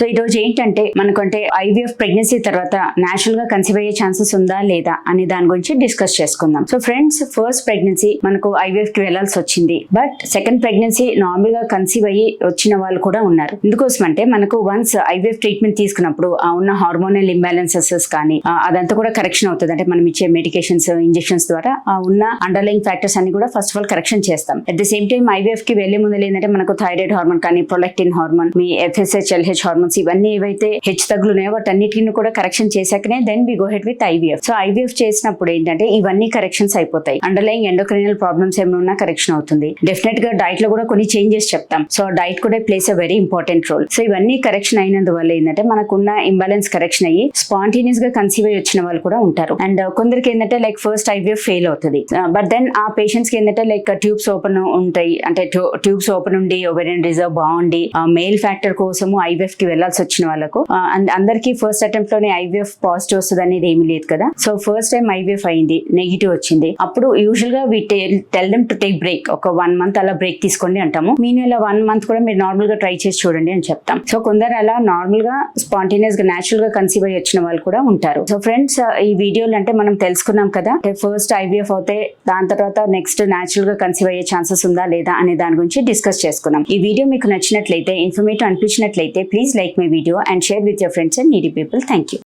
so ఈ రోజు ఏంటంటే మనకంటే ఐవీఎఫ్ ప్రెగ్నెన్సీ తర్వాత నేచురల్గా కన్సీవ్ అయ్యే ఛాన్సెస్ ఉందా లేదా అనే దాని గురించి డిస్కస్ చేసుకుందాం. సో ఫ్రెండ్స్ ఫస్ట్ ప్రెగ్నెన్సీ మనకు ఐవీఎఫ్కి వెళ్ళాల్సి వచ్చింది. బట్ సెకండ్ ప్రెగ్నెన్సీ నార్మల్గా కన్సీవ్ అయ్యి వచ్చిన వాళ్ళు కూడా ఉన్నారు. ఎందుకోసం అంటే మనకు వన్స్ ఐవీఎఫ్ ట్రీట్మెంట్ తీసుకున్నప్పుడు ఆ ఉన్న హార్మోనల్ ఇంబ్యాలెన్సెస్ కానీ అదంతా కూడా కరెక్షన్ అవుతుంది. అంటే మనం ఇచ్చే మెడికేషన్స్ ఇంజెక్షన్స్ ద్వారా ఆ ఉన్న అండర్లైన్ ఫ్యాక్టర్స్ అన్ని కూడా ఫస్ట్ ఆఫ్ ఆల్ కరెక్షన్ చేస్తాం. అట్ ద సేమ్ టైం ఐవీఎఫ్కి వెళ్ళే ముందు ఏంటంటే మనకు థైరాయిడ్ హార్మోన్ కానీ ప్రొలెక్టిన్ హార్మోన్ మీ ఎఫ్ఎస్హెచ్ ఎల్హెచ్ హార్మోన్స్ ఇవన్నీ ఏవైతే హెచ్చు తగ్గులు ఉన్నాయో వాటన్నిటిని కూడా correction చేశాకనే then we go head with IVF so IVF చేసినప్పుడు ఏంటంటే ఇవన్నీ కరెక్షన్స్ అయిపోతాయి. అండర్లైన్ ఎండోక్రినల్ ప్రాబ్లమ్స్ ఏమైనా ఉన్నా కరెక్షన్ అవుతుంది. డెఫినెట్గా డైట్లో కూడా కొన్ని చేంజెస్ చెప్తాం. సో డైట్ కూడా plays a very important role so ఇవన్నీ కరెక్షన్ అయినందువల్ల ఏంటంటే మనకున్న ఇంబాలెన్స్ కరెక్షన్ అయ్యి స్పాంటేనియస్గా కన్సీవ్ అయ్యి వచ్చిన వాళ్ళు కూడా ఉంటారు. అండ్ uh, కొందరికి ఏంటంటే లైక్ ఫస్ట్ ఐవీఎఫ్ ఫెయిల్ అవుతుంది. బట్ దెన్ ఆ పేషెంట్స్కి ఏంటంటే లైక్ ట్యూబ్స్ ఓపెన్ ఉంటాయి. అంటే ట్యూబ్స్ ఓపెన్ ఉండి ఓవెరియన్ రిజర్వ్ బాగుండి uh, మెయిల్ ఫ్యాక్టర్ కోసము ఐవీఎఫ్కి వెళ్ళాల్సి వచ్చిన వాళ్ళకు. అండ్ అందరికీ ఫస్ట్ అటెంప్ట్లోనే ఐవీఎఫ్ పాజిటివ్ వస్తుంది అనేది ఏమీ లేదు కదా. సో ఫస్ట్ టైం ఐవీఎఫ్ అయింది నెగిటివ్ వచ్చింది. అప్పుడు యూజువల్గా we tell them to take break ఒక వన్ మంత్ అలా బ్రేక్ తీసుకోండి అంటాము. మీను ఇలా వన్ మంత్ కూడా మీరు నార్మల్గా ట్రై చేసి చూడండి అని చెప్తాం. సో కొందరు అలా నార్మల్గా స్పాంటేనియస్గా నేచురల్గా కన్సీవ్ అయ్యి వచ్చిన వాళ్ళు కూడా ఉంటారు. సో ఫ్రెండ్స్ ఈ వీడియోలు అంటే మనం తెలుసుకున్నాం కదా. ఫస్ట్ ఐవీఎఫ్ అవుతే దాని తర్వాత నెక్స్ట్ నేచురల్గా కన్సీవ్ అయ్యే ఛాన్సెస్ ఉందా లేదా అనే దాని గురించి డిస్కస్ చేసుకున్నాం. ఈ వీడియో మీకు నచ్చినట్లయితే informative అనిపించినట్లయితే please like my video and share with your friends and needy people. Thank you.